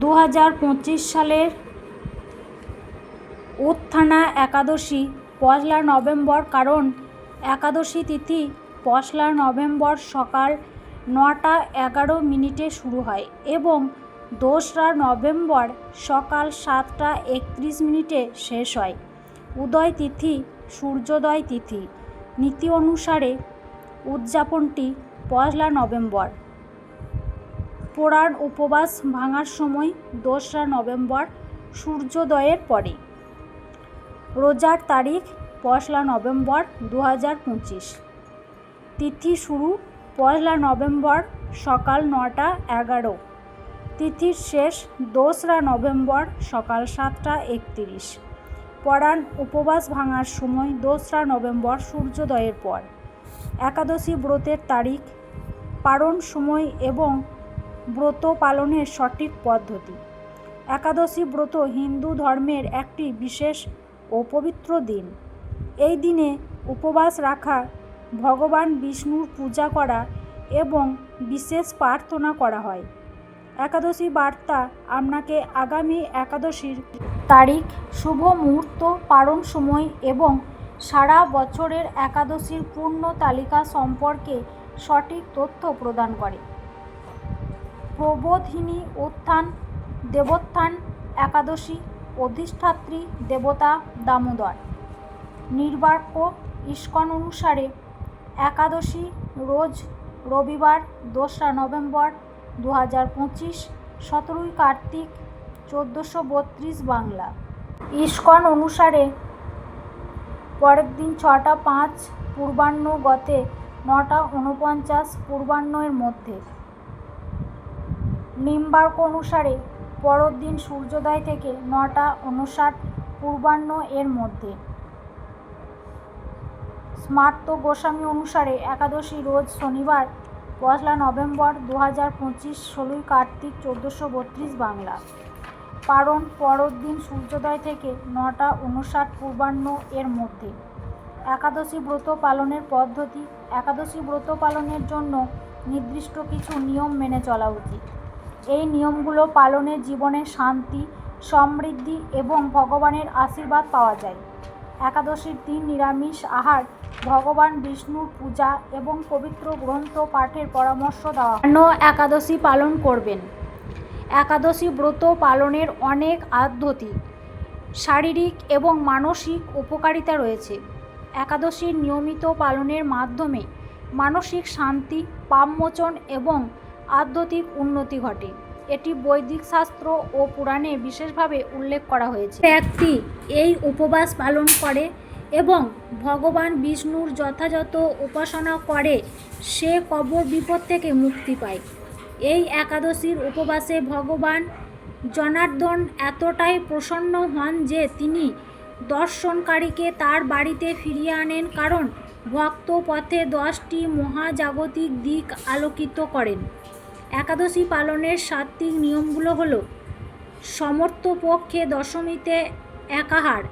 দু হাজার পঁচিশ সালের উত্থানা একাদশী পয়লা নভেম্বর, কারণ একাদশী তিথি পয়লা নভেম্বর সকাল নটা এগারো মিনিটে শুরু হয় এবং দোসরা নভেম্বর সকাল সাতটা একত্রিশ মিনিটে শেষ হয়। উদয় তিথি, সূর্যোদয় তিথি। নীতি অনুসারে উদযাপনটি পয়লা নভেম্বর। পুরাণ উপবাস ভাঙার সময় দোসরা নভেম্বর সূর্যোদয়ের পরে। রোজার তারিখ পয়লা নভেম্বর দু হাজার পঁচিশ। তিথি শুরু পয়লা নভেম্বর সকাল নটা এগারো। তিথির শেষ দোসরা নভেম্বর সকাল সাতটা একত্রিশ। পরাণ উপবাস ভাঙার সময় দোসরা নভেম্বর সূর্যোদয়ের পর। একাদশী ব্রতের তারিখ, পারণ সময় এবং ব্রত পালনের সঠিক পদ্ধতি। একাদশী ব্রত হিন্দু ধর্মের একটি বিশেষ ও পবিত্র দিন। এই দিনে উপবাস রাখা, ভগবান বিষ্ণুর পূজা করা এবং বিশেষ প্রার্থনা করা হয়। একাদশী বার্তা আপনাকে আগামী একাদশীর তারিখ, শুভ মুহূর্ত পারণ সময় এবং সারা বছরের একাদশীর পূর্ণ তালিকা সম্পর্কে সঠিক তথ্য প্রদান করে। প্রবোধিনী উত্থান দেবোত্থান একাদশী অধিষ্ঠাত্রী দেবতা দামোদর। নির্বাক্য ইস্কন অনুসারে একাদশী রোজ রবিবার দোসরা নভেম্বর দু হাজার পঁচিশ সতেরোই কার্তিক চোদ্দোশো বত্রিশ বাংলা। ইস্কন অনুসারে পরের দিন ছটা পাঁচ পূর্বাহ্ন গতে নটা উনপঞ্চাশ পূর্বাহ্নের মধ্যে নিম্বার্ক অনুসারে পরের দিন সূর্যোদয় থেকে নটা উনষাট পূর্বাহ্ন এর মধ্যে। স্মার্ত গোস্বামী অনুসারে, একাদশী রোজ শনিবার, পয়লা নভেম্বর দু হাজার পঁচিশ, ষোলোই কার্তিক চোদ্দোশো বত্রিশ বাংলা। কারণ পরের দিন সূর্যোদয় থেকে নটা উনষাট পূর্বাহ্ন এর মধ্যে। একাদশী ব্রত পালনের পদ্ধতি, একাদশী ব্রত পালনের জন্য নির্দিষ্ট কিছু নিয়ম মেনে চলা উচিত। এই নিয়মগুলো পালনে জীবনে শান্তি, সমৃদ্ধি এবং ভগবানের আশীর্বাদ পাওয়া যায়। একাদশীর দিন নিরামিষ আহার, ভগবান বিষ্ণুর পূজা এবং পবিত্র গ্রন্থ পাঠের পরামর্শ দেওয়া। কেন একাদশী পালন করবেন? একাদশী ব্রত পালনের অনেক পদ্ধতি শারীরিক এবং মানসিক উপকারিতা রয়েছে। একাদশীর নিয়মিত পালনের মাধ্যমে মানসিক শান্তি, পাপমোচন এবং আধ্যাত্মিক উন্নতি ঘটে। এটি বৈদিক শাস্ত্র ও পুরাণে বিশেষভাবে উল্লেখ করা হয়েছে। ব্যক্তি এই উপবাস পালন করে এবং ভগবান বিষ্ণুর যথাযথ উপাসনা করে, সে কবর বিপদ থেকে মুক্তি পায়। এই একাদশীর উপবাসে ভগবান জনার্দন এতটাই প্রসন্ন হন যে তিনি দর্শনকারীকে তার বাড়িতে ফিরিয়ে আনেন কারণ ভক্ত পথে দশটি মহাজাগতিক দিক আলোকিত করেন। একাদশী পালনের সাত্ত্বিক নিয়মগুলো হলো সমর্থ পক্ষে দশমীতে একাহার,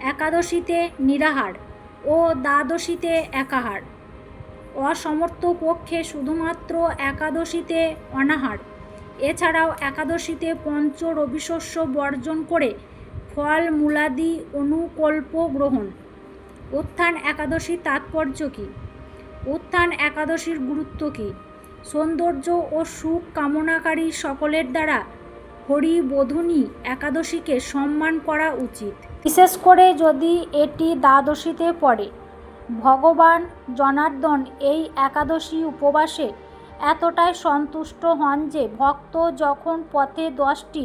একাদশীতে নিরাহার ও দ্বাদশীতে একাহার। অসমর্থ পক্ষে শুধুমাত্র একাদশীতে অনাহার। এছাড়াও একাদশীতে পঞ্চ রবিশস্য বর্জন করে ফল মূলাদি অনুকল্প গ্রহণ। উত্থান একাদশীর তাৎপর্য কী? উত্থান একাদশীর গুরুত্ব কী? সৌন্দর্য ও সুখ কামনাকারী সকলের দ্বারা হরিবোধনী একাদশীকে সম্মান করা উচিত। বিশেষ করে যদি এটি দ্বাদশীতে পড়ে, ভগবান জনার্দন এই একাদশী উপবাসে এতটাই সন্তুষ্ট হন যে ভক্ত যখন পথে দশটি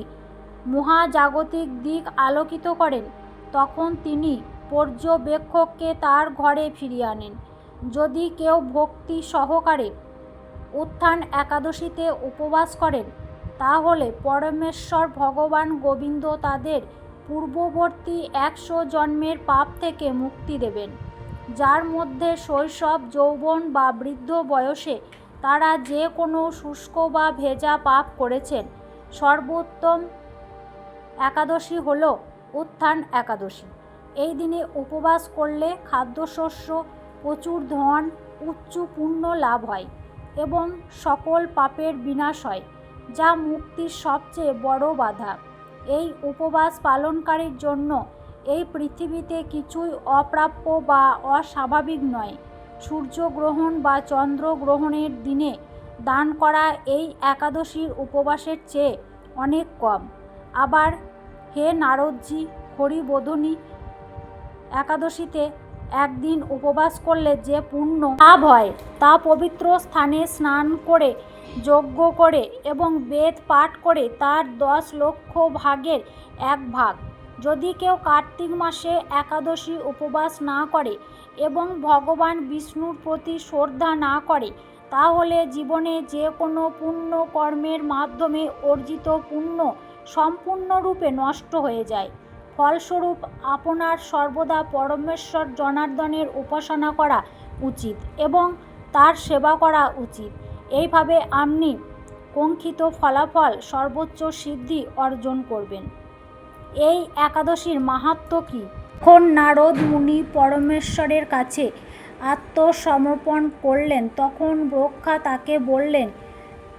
মহাজাগতিক দিক আলোকিত করেন, তখন তিনি পর্যবেক্ষককে তার ঘরে ফিরিয়ে আনেন। যদি কেউ ভক্তি সহকারে উত্থান একাদশীতে উপবাস করেন, তাহলে পরমেশ্বর ভগবান গোবিন্দ তাদের পূর্ববর্তী একশো জন্মের পাপ থেকে মুক্তি দেবেন, যার মধ্যে শৈশব, যৌবন বা বৃদ্ধ বয়সে তারা যে কোনো শুষ্ক বা ভেজা পাপ করেছেন। সর্বোত্তম একাদশী হল উত্থান একাদশী। এই দিনে উপবাস করলে খাদ্যশস্য, প্রচুর ধন উচ্চ পুণ্য লাভ হয়। এবং সকল পাপের বিনাশ হয়, যা মুক্তির সবচেয়ে বড় বাধা। এই উপবাস পালনকারীর জন্য এই পৃথিবীতে কিছুই অপ্রাপ্য বা অস্বাভাবিক নয়। সূর্যগ্রহণ বা চন্দ্রগ্রহণের দিনে দান করা এই একাদশীর উপবাসের চেয়ে অনেক কম। আবার হে নারদজি হরিবোধনী একাদশীতে একদিন উপবাস করলে যে পুণ্য লাভ হয়, তা পবিত্র স্থানে স্নান করে, যজ্ঞ করে এবং বেদ পাঠ করে তার দশ লক্ষ ভাগের এক ভাগ। যদি কেউ কার্তিক মাসে একাদশী উপবাস না করে এবং ভগবান বিষ্ণুর প্রতি শ্রদ্ধা না করে, তাহলে জীবনে যে কোনো পুণ্য কর্মের মাধ্যমে অর্জিত পুণ্য সম্পূর্ণরূপে নষ্ট হয়ে যায়। ফলস্বরূপ আপনার সর্বদা পরমেশ্বর জনার্দনের উপাসনা করা উচিত এবং তার সেবা করা উচিত। এইভাবে আপনি কঙ্ক্ষিত ফলাফল সর্বোচ্চ সিদ্ধি অর্জন করবেন। এই একাদশীর মাহাত্ম্য কী? যখন নারদ মুনি পরমেশ্বরের কাছে আত্মসমর্পণ করলেন, তখন ব্রক্ষা তাকে বললেন,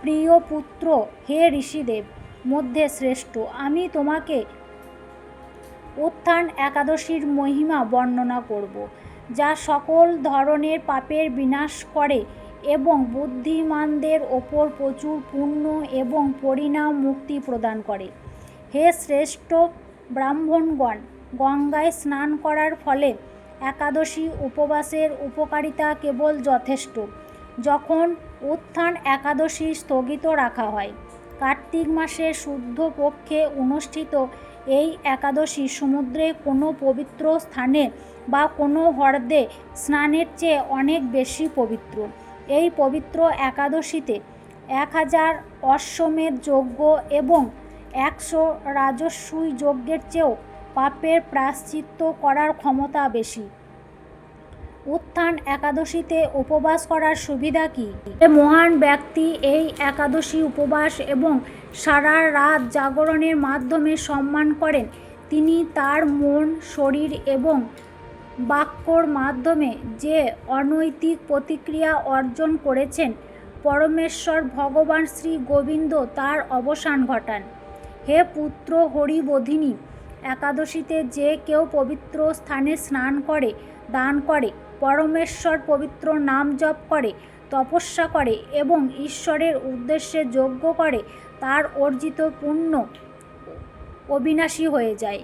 প্রিয় পুত্র, হে ঋষিদেব, মধ্যে শ্রেষ্ঠ, আমি তোমাকে উত্থান একাদশীর মহিমা বর্ণনা করব, যা সকল ধরনের পাপের বিনাশ করে এবং বুদ্ধিমানদের ওপর প্রচুর পুণ্য এবং পরিণাম মুক্তি প্রদান করে। হে শ্রেষ্ঠ ব্রাহ্মণগণ, গঙ্গায় স্নান করার ফলে একাদশী উপবাসের উপকারিতা কেবল যথেষ্ট। যখন উত্থান একাদশী স্থগিত রাখা হয়, কার্তিক মাসের শুদ্ধ পক্ষে অনুষ্ঠিত এই একাদশী সমুদ্রে কোনো পবিত্র স্থানে বা কোনো হ্রদে স্নানের চেয়ে অনেক বেশি পবিত্র। এই পবিত্র একাদশীতে এক হাজার অশ্বমেধ যজ্ঞ এবং একশো রাজস্বী যজ্ঞের চেয়েও পাপের প্রায়শ্চিত্ত করার ক্ষমতা বেশি। উত্থান একাদশীতে উপবাস করার সুবিধা কী? মহান ব্যক্তি এই একাদশী উপবাস এবং সারা রাত জাগরণের মাধ্যমে সম্মান করেন। তিনি তার মন, শরীর এবং বাক্যর মাধ্যমে যে অনৈতিক প্রতিক্রিয়া অর্জন করেছেন, পরমেশ্বর ভগবান শ্রী গোবিন্দ তার অবসান ঘটান। হে পুত্র হরিবোধিনী, একাদশীতে যে কেউ পবিত্র স্থানে স্নান করে, দান করে, পরমেশ্বর পবিত্র নাম জপ করে, তপস্যা করে এবং ঈশ্বরের উদ্দেশ্যে যজ্ঞ করে তার অর্জিত পুণ্য অবিনাশী হয়ে যায়।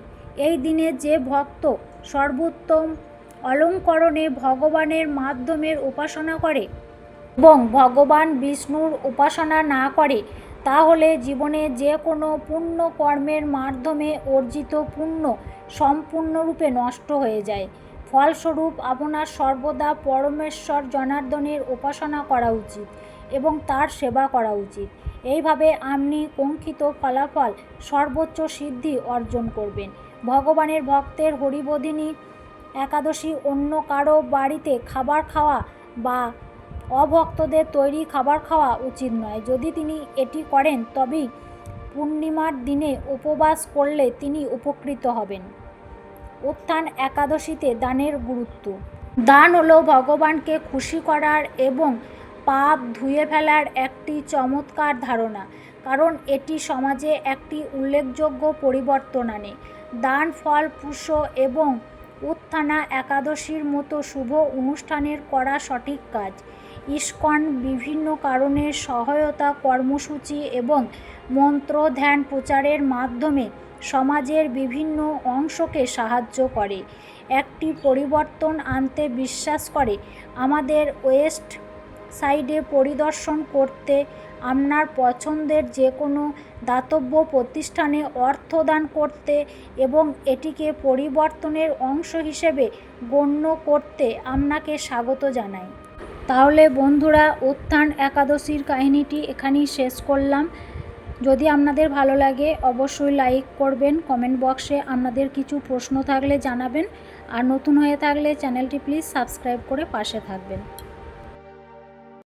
এই দিনে যে ভক্ত সর্বোত্তম অলঙ্করণে ভগবানের মাধ্যমের উপাসনা করে এবং ভগবান বিষ্ণুর উপাসনা না করে, তাহলে জীবনে যে কোনো পুণ্য কর্মের মাধ্যমে অর্জিত পুণ্য সম্পূর্ণরূপে নষ্ট হয়ে যায়। ফলস্বরূপ আপনার সর্বদা পরমেশ্বর জনার্দনের উপাসনা করা উচিত এবং তার সেবা করা উচিত। এইভাবে আপনি কঙ্ক্ষিত ফলাফল, সর্বোচ্চ সিদ্ধি অর্জন করবেন। ভগবানের ভক্তের হরিবোধিনী, একাদশী অন্য কারও বাড়িতে খাবার খাওয়া বা অভক্তদের তৈরি খাবার খাওয়া উচিত নয়। যদি তিনি এটি করেন, তবেই পূর্ণিমার দিনে উপবাস করলে তিনি উপকৃত হবেন। উত্থান একাদশীতে দানের গুরুত্ব। দান হলো ভগবানকে খুশি করার এবং পাপ ধুয়ে ফেলার একটি চমৎকার ধারণা, কারণ এটি সমাজে একটি উল্লেখযোগ্য পরিবর্তন আনে। দান ফল পুষ এবং উত্থানা একাদশীর মতো শুভ অনুষ্ঠানের করা সঠিক কাজ। ইস্কন বিভিন্ন কারণে সহায়তা কর্মসূচি এবং মন্ত্র ধ্যান প্রচারের মাধ্যমে সমাজের বিভিন্ন অংশকে সাহায্য করে, একটি পরিবর্তন আনতে বিশ্বাস করে, আমাদের ওয়েস্ট সাইডে পরিদর্শন করতে আপনার পছন্দের যে কোনো দাতব্য প্রতিষ্ঠানে অর্থদান করতে এবং এটিকে পরিবর্তনের অংশ হিসেবে গণ্য করতে আপনাকে স্বাগত জানাই। তাহলে বন্ধুরা, উত্থান একাদশীর কাহিনীটি এখানেই শেষ করলাম। যদি আপনাদের ভালো লাগে, অবশ্যই লাইক করবেন কমেন্ট বক্সে আপনাদের কিছু প্রশ্ন থাকলে জানাবেন, আর নতুন হয়ে থাকলে চ্যানেলটি প্লিজ সাবস্ক্রাইব করে পাশে থাকবেন।